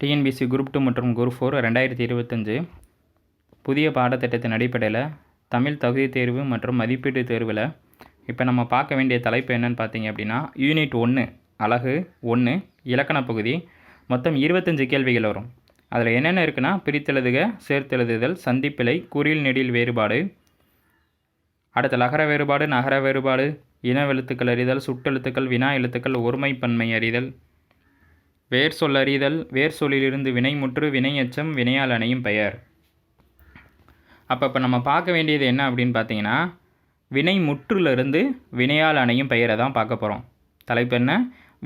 TNPSC group two மற்றும் group four ரெண்டாயிரத்தி இருபத்தஞ்சு புதிய பாடத்திட்டத்தின் அடிப்படையில் தமிழ் தகுதி தேர்வு மற்றும் மதிப்பீட்டு தேர்வில் இப்போ நம்ம பார்க்க வேண்டிய தலைப்பு என்னென்னு பார்த்தீங்க அப்படின்னா யூனிட் ஒன்று அழகு ஒன்று இலக்கண பகுதி. மொத்தம் இருபத்தஞ்சு கேள்விகள் வரும். அதில் என்னென்ன இருக்குன்னா பிரித்தெழுதுக சேர்த்தெழுதுதல் சந்திப்பிலை குறியில் நெடில் வேறுபாடு. அடுத்த லகர வேறுபாடு நகர வேறுபாடு இனவெழுத்துக்கள் அறிதல் சுட்டெழுத்துக்கள் வினா எழுத்துக்கள் ஒருமைப்பன்மை அறிதல். வேர் சொல்லறிதல் வேர் சொல்லிலிருந்து வினைமுற்று வினையச்சம் வினையால் அணையும் பெயர். அப்போ இப்போ நம்ம பார்க்க வேண்டியது என்ன அப்படின்னு பார்த்தீங்கன்னா வினை முற்றிலிருந்து வினையால் அணையும் பெயரை தான் பார்க்க போகிறோம் தலைப்பு என்ன?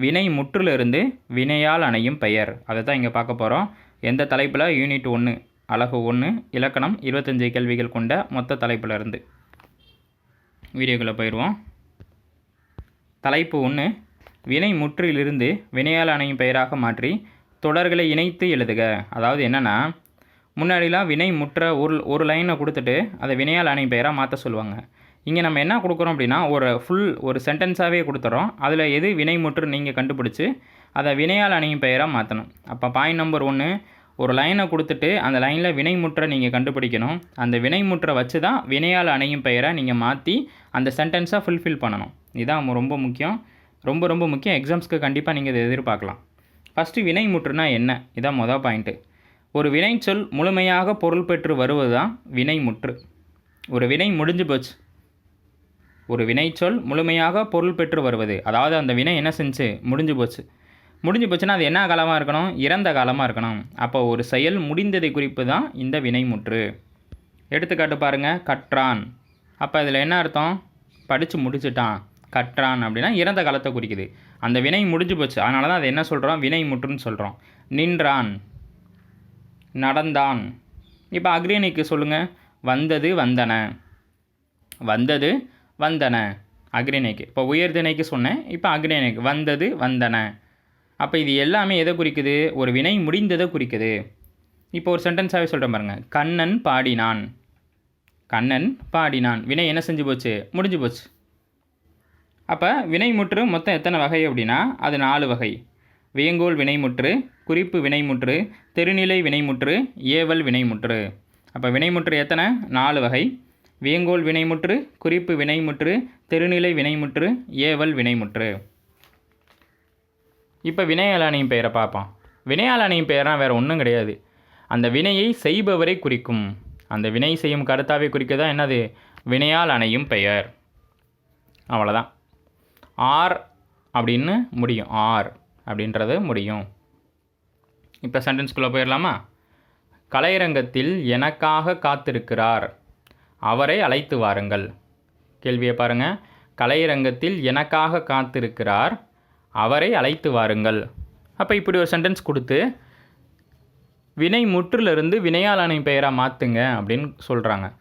வினை முற்றிலிருந்து வினையால் அணையும் பெயர். அதை தான் இங்கே பார்க்க போகிறோம் எந்த தலைப்பில்? யூனிட் ஒன்று அழகு ஒன்று இலக்கணம் இருபத்தஞ்சு கேள்விகள் கொண்ட மொத்த தலைப்பில் இருந்து. வீடியோக்குள்ளே போயிடுவோம். தலைப்பு ஒன்று வினை முற்றிலிருந்து வினையால் அணையும் பெயராக மாற்றி தொடர்களை இணைத்து எழுதுக. அதாவது என்னென்னா முன்னாடிலாம் வினை முற்ற ஒரு ஒரு லைனை கொடுத்துட்டு அதை வினையால் அணையும் பெயராக மாற்ற சொல்லுவாங்க. இங்கே நம்ம என்ன கொடுக்குறோம் அப்படின்னா ஒரு ஃபுல் ஒரு சென்டென்ஸாகவே கொடுத்துறோம். அதில் எது வினை முற்று நீங்கள் கண்டுபிடிச்சி அதை வினையால் அணையும் பெயராக மாற்றணும் அப்போ பாயிண்ட் நம்பர் ஒன்று ஒரு லைனை கொடுத்துட்டு அந்த லைனில் வினைமுற்றை நீங்கள் கண்டுபிடிக்கணும். அந்த வினைமுற்றை வச்சு தான் வினையால் அணையும் பெயரை நீங்கள் மாற்றி அந்த சென்டென்ஸாக ஃபுல்ஃபில் பண்ணணும். இதுதான் ரொம்ப முக்கியம். ரொம்ப ரொம்ப முக்கியம். எக்ஸாம்ஸ்க்கு கண்டிப்பாக நீங்கள் இதை எதிர்பார்க்கலாம். ஃபஸ்ட்டு வினைமுற்றுனா என்ன? இதான் மொதல் பாயிண்ட்டு ஒரு வினைச்சொல் முழுமையாக பொருள் பெற்று வருவது தான் வினை முற்று. ஒரு வினை முடிஞ்சு போச்சு. ஒரு வினைச்சொல் முழுமையாக பொருள் பெற்று வருவது. அதாவது அந்த வினை என்ன செஞ்சு? முடிஞ்சு போச்சு. முடிஞ்சு போச்சுன்னா அது என்ன காலமாக இருக்கணும்? இறந்த காலமாக இருக்கணும். அப்போ ஒரு செயல் முடிந்ததை குறிப்பு தான் இந்த வினைமுற்று எடுத்துக்காட்டு பாருங்கள் கற்றான். அப்போ இதில் என்ன அர்த்தம்? படித்து முடிச்சுட்டான். கற்றான் அப்படின்னா இறந்த காலத்தை குறிக்குது. அந்த வினை முடிஞ்சு போச்சு. அதனால தான் அதை என்ன சொல்கிறோம் வினை முற்றுன்னு சொல்கிறோம் நின்றான். நடந்தான். இப்போ அக்ரிணிக்கு சொல்லுங்கள் வந்தது வந்தன. வந்தது வந்தன. அக்ரிணைக்கு இப்போ உயர்திணைக்கு சொன்னேன். இப்போ அக்ரிணைக்கு வந்தது வந்தன. அப்போ இது எல்லாமே எதை குறிக்குது? ஒரு வினை முடிந்ததை குறிக்குது. இப்போ ஒரு சென்டென்ஸாகவே சொல்கிறேன் பாருங்கள் கண்ணன் பாடினான். கண்ணன் பாடினான். வினை என்ன செஞ்சு போச்சு? முடிஞ்சு போச்சு. அப்போ வினைமுற்று மொத்தம் எத்தனை வகை அப்படின்னா அது நாலு வகை. வியங்கோல் வினைமுற்று குறிப்பு வினைமுற்று தெருநிலை வினைமுற்று ஏவல் வினைமுற்று. அப்போ வினைமுற்று எத்தனை? நாலு வகை. வியங்கோல் வினைமுற்று குறிப்பு வினைமுற்று தெருநிலை வினைமுற்று ஏவல் வினைமுற்று. இப்போ வினையாளனையும் பெயரை பார்ப்போம். வினையாளனையும் பெயர்னால் வேறு ஒன்றும் கிடையாது. அந்த வினையை செய்பவரை குறிக்கும். அந்த வினை செய்யும் கருத்தாவே குறிக்க தான் என்னது? வினையால் அணையும் பெயர். அவ்வளோதான் ஆர் அப்படின்னு முடியும். ஆர் அப்படின்றது முடியும். இப்போ சென்டென்ஸ்குள்ளே போயிடலாமா? கலையரங்கத்தில் எனக்காக காத்திருக்கிறார். அவரை அழைத்து வாருங்கள். கேள்வியை பாருங்கள் கலையரங்கத்தில் எனக்காக காத்திருக்கிறார். அவரை அழைத்து வாருங்கள். அப்போ இப்படி ஒரு சென்டென்ஸ் கொடுத்து வினை முற்றிலிருந்து வினையாளனை பெயராக மாற்றுங்க அப்படின்னு சொல்கிறாங்க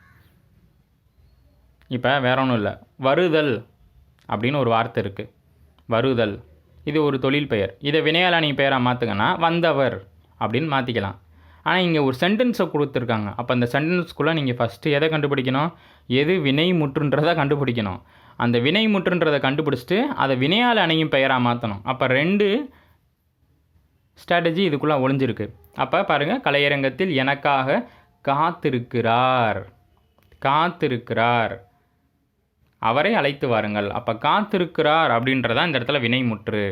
இப்போ வேற ஒன்றும் இல்லை. வருதல். அப்படின்னு ஒரு வார்த்தை இருக்குது வருதல். இது ஒரு தொழில் பெயர். இதை வினையாளனை பெயராக மாற்றுங்கன்னா வந்தவர் அப்படின்னு மாற்றிக்கலாம் ஆனால் இங்கே ஒரு சென்டென்ஸை கொடுத்துருக்காங்க. அப்போ அந்த சென்டென்ஸ்குள்ளே நீங்கள் ஃபஸ்ட்டு எதை கண்டுபிடிக்கணும்? எது வினை முற்றுன்றதை கண்டுபிடிக்கணும். அந்த வினை முற்றுன்றதை கண்டுபிடிச்சிட்டு அதை வினையால் அணையும் பெயராக மாற்றணும் அப்போ ரெண்டு ஸ்ட்ராட்டஜி இதுக்குள்ளே ஒளிஞ்சிருக்கு. அப்போ பாருங்கள் கலையரங்கத்தில் எனக்காக காத்திருக்கிறார். காத்திருக்கிறார். அவரை அழைத்து வாருங்கள். அப்போ காத்திருக்கிறார் அப்படின்றதான் இந்த இடத்துல வினைமுற்று.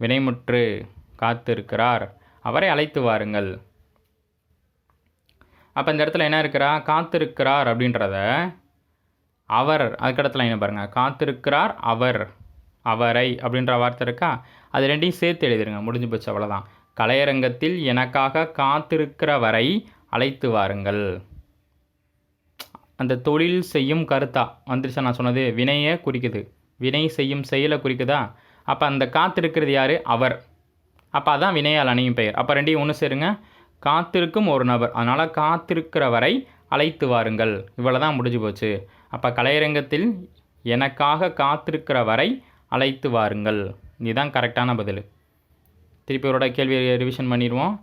வினைமுற்று காத்திருக்கிறார். அவரை அழைத்து வாருங்கள். அப்போ இந்த இடத்துல என்ன இருக்கிறா? காத்திருக்கிறார் அப்படின்றத அவர் அதுக்கடத்துல என்ன பாருங்கள் காத்திருக்கிறார் அவர். அவரை அப்படின்ற வார்த்தை இருக்கா? அது ரெண்டையும் சேர்த்து எழுதிருங்க. முடிஞ்சு போச்சு அவ்வளோதான் கலையரங்கத்தில் எனக்காக காத்திருக்கிறவரை அழைத்து வாருங்கள். அந்த தொழில் செய்யும் கருத்தா? வந்துருச்சா நான் சொன்னது. வினையை குறிக்குது. வினை செய்யும் செயலை குறிக்குதா? அப்போ அந்த காத்திருக்கிறது யார்? அவர். அப்போ அதான் வினையால் அணையும் பெயர். அப்போ ரெண்டையும் ஒன்று சேருங்க. காத்திருக்கும் ஒரு நபர். அதனால் காத்திருக்கிறவரை அழைத்து வாருங்கள். இவ்வளோ தான் முடிஞ்சு போச்சு. அப்போ கலையரங்கத்தில் எனக்காக காத்திருக்கிறவரை அழைத்து வாருங்கள். இதுதான் கரெக்டான பதில். திருப்பி ஒரு கேள்வி ரிவிஷன் பண்ணிடுவோம்.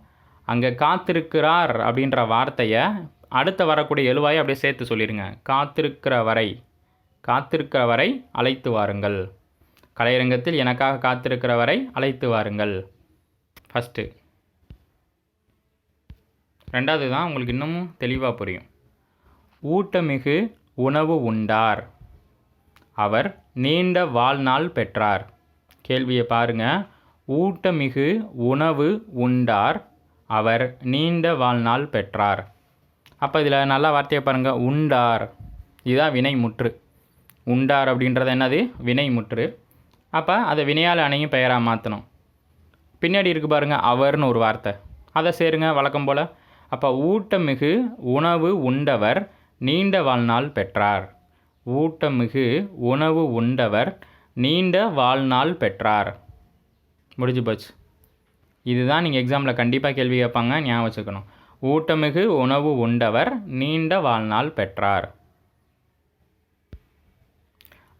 அங்கே காத்திருக்கிறார் அப்படின்ற வார்த்தையை அடுத்த வரக்கூடிய எழுவாயை அப்படியே சேர்த்து சொல்லிடுங்க. காத்திருக்கிற வரை காத்திருக்கிற வரை அழைத்து வாருங்கள். கலையரங்கத்தில் எனக்காக காத்திருக்கிற வரை அழைத்து வாருங்கள். ஃபஸ்ட்டு ரெண்டாவது தான் உங்களுக்கு இன்னமும் தெளிவாக புரியும். ஊட்டமிகு உணவு உண்டார். அவர் நீண்ட வாழ்நாள் பெற்றார். கேள்வியை பாருங்க. ஊட்டமிகு உணவு உண்டார். அவர் நீண்ட வாழ்நாள் பெற்றார். அப்போ இதில் நல்ல வார்த்தையை பாருங்கள் உண்டார். இதுதான் வினை முற்று. உண்டார் அப்படின்றது என்னது? வினை முற்று. அப்போ அதை வினையால் அணையும் பெயராக மாற்றணும் பின்னாடி இருக்கு பாருங்கள் அவர்னு ஒரு வார்த்தை. அதை சேருங்க வழக்கம் போல். அப்போ ஊட்டமிகு உணவு உண்டவர் நீண்ட வாழ்நாள் பெற்றார். ஊட்டமிகு உணவு உண்டவர் நீண்ட வாழ்நாள் பெற்றார். முடிஞ்சு போச்சு. இதுதான் நீங்கள் எக்ஸாமில் கண்டிப்பாக கேள்வி கேட்பாங்க ஞாபகம் வச்சுக்கணும். ஊட்டமிகு உணவு உண்டவர் நீண்ட வாழ்நாள் பெற்றார்.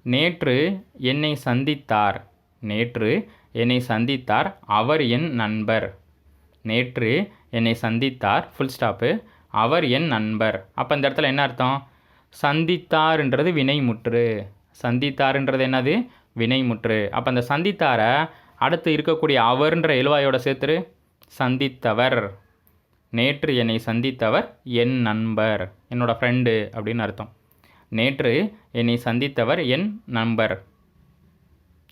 நேற்று என்னை சந்தித்தார். நேற்று என்னை சந்தித்தார் அவர் என் நண்பர். நேற்று என்னை சந்தித்தார் ஃபுல் ஸ்டாப்பு அவர் என் நண்பர். அப்போ இந்த இடத்துல என்ன அர்த்தம்? சந்தித்தார்ன்றது வினைமுற்று. சந்தித்தார்ன்றது என்னது? வினைமுற்று. அப்போ அந்த சந்தித்தாரை அடுத்து இருக்கக்கூடிய அவர்ன்ற எழுவாயோட சேர்த்துரு. சந்தித்தவர். நேற்று என்னை சந்தித்தவர் என் நண்பர். என்னோட ஃப்ரெண்டு அப்படின்னு அர்த்தம். நேற்று என்னை சந்தித்தவர் என் நண்பர்.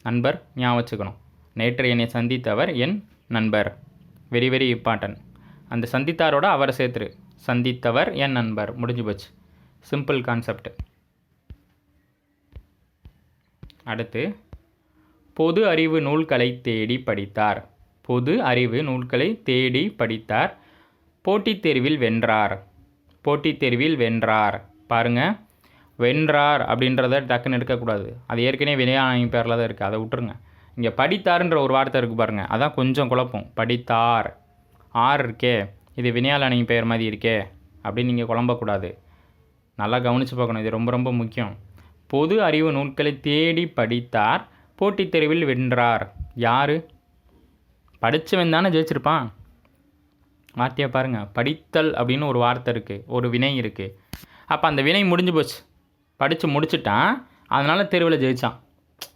நண்பர் ஞாபகம் வச்சுக்கணும். நேற்று என்னை சந்தித்தவர் என் நண்பர். வெரி வெரி இம்பார்ட்டன்ட் அந்த சந்தித்தாரோட அவரை சேர்த்துரு. சந்தித்தவர் என் நண்பர். முடிஞ்சு போச்சு. சிம்பிள் கான்செப்ட் அடுத்து பொது அறிவு நூல்களை தேடி படித்தார். பொது அறிவு நூல்களை தேடி படித்தார். போட்டித் தேர்வில் வென்றார். போட்டித் தேர்வில் வென்றார். பாருங்க. வென்றார் அப்படின்றத டக்குன்னு எடுக்கக்கூடாது. அது ஏற்கனவே வினையாணி பேரில் தான் இருக்குது அதை விட்டுருங்க. இங்கே படித்தார்ன்ற ஒரு வார்த்தை இருக்குது பாருங்கள் அதான் கொஞ்சம் குழப்பம். படித்தார். ஆர் இருக்கே. இது வினையாளணி பெயர் மாதிரி இருக்கே அப்படின்னு நீங்கள் குழம்பக்கூடாது. நல்லா கவனித்து பார்க்கணும். இது ரொம்ப ரொம்ப முக்கியம். பொது அறிவு நூல்களை தேடி படித்தார். போட்டித் தேர்வில் வென்றார். யார்? படித்தவன் தானே ஜெயிச்சிருப்பான். வார்த்தையை பாருங்கள் படித்தல் அப்படின்னு ஒரு வார்த்தை இருக்குது ஒரு வினை இருக்குது அப்போ அந்த வினை முடிஞ்சு போச்சு. படித்து முடிச்சுட்டான். அதனால் தேர்வில் ஜெயித்தான்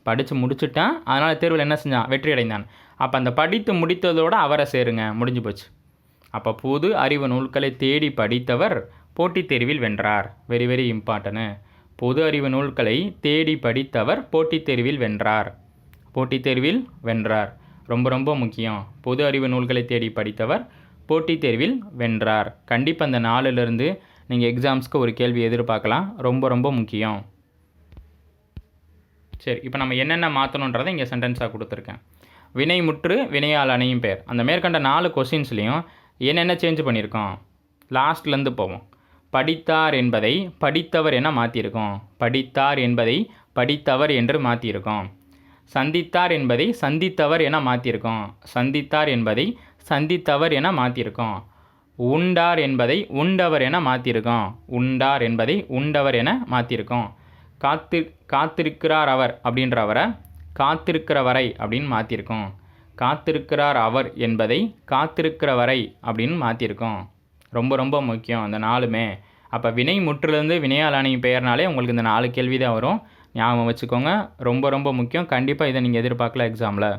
படித்து முடிச்சுட்டான். அதனால் தேர்வில் என்ன செஞ்சான்? வெற்றி அடைந்தான். அப்போ அந்த படித்து முடித்ததோடு அவரை சேருங்க. முடிஞ்சு போச்சு. அப்போ பொது அறிவு நூல்களை தேடி படித்தவர் போட்டித் தேர்வில் வென்றார். வெரி வெரி இம்பார்ட்டனு பொது அறிவு நூல்களை தேடி படித்தவர் போட்டித் தேர்வில் வென்றார். போட்டித் தேர்வில் வென்றார். ரொம்ப ரொம்ப முக்கியம். பொது அறிவு நூல்களை தேடி படித்தவர் போட்டித் தேர்வில் வென்றார். கண்டிப்பாக அந்த நாலுலேருந்து நீங்கள் எக்ஸாம்ஸ்க்கு ஒரு கேள்வி எதிர்பார்க்கலாம். ரொம்ப ரொம்ப முக்கியம். சரி இப்போ நம்ம என்னென்ன மாற்றணுன்றதை இங்கே சென்டென்ஸாக கொடுத்துருக்கேன். வினைமுற்று வினையால் அணையும் பேர். அந்த மேற்கண்ட நாலு கொஸ்டின்ஸ்லேயும் என்னென்ன சேஞ்ச் பண்ணியிருக்கோம்? லாஸ்ட்லேருந்து போவோம். படித்தார் என்பதை படித்தவர் என மாற்றியிருக்கோம் படித்தார் என்பதை படித்தவர் என்று மாற்றியிருக்கோம் சந்தித்தார் என்பதை சந்தித்தவர் என மாற்றியிருக்கோம் சந்தித்தார் என்பதை சந்தித்தவர் என மாற்றியிருக்கோம் உண்டார் என்பதை உண்டவர் என மாற்றியிருக்கோம் உண்டார் என்பதை உண்டவர் என மாற்றியிருக்கோம் காத்து காத்திருக்கிறார் அவர் அப்படின்றவரை காத்திருக்கிறவரை அப்படின்னு மாற்றிருக்கோம் காத்திருக்கிறார் அவர் என்பதை காத்திருக்கிறவரை அப்படின்னு மாற்றிருக்கோம் ரொம்ப ரொம்ப முக்கியம் அந்த நாலுமே அப்போ வினை முற்றிலிருந்து வினையாளணி பெயர்னாலே உங்களுக்கு இந்த நாலு கேள்வி தான் வரும். ஞாபகம் வச்சுக்கோங்க. ரொம்ப ரொம்ப முக்கியம். கண்டிப்பாக இதை நீங்கள் எதிர்பார்க்கல எக்ஸாமில்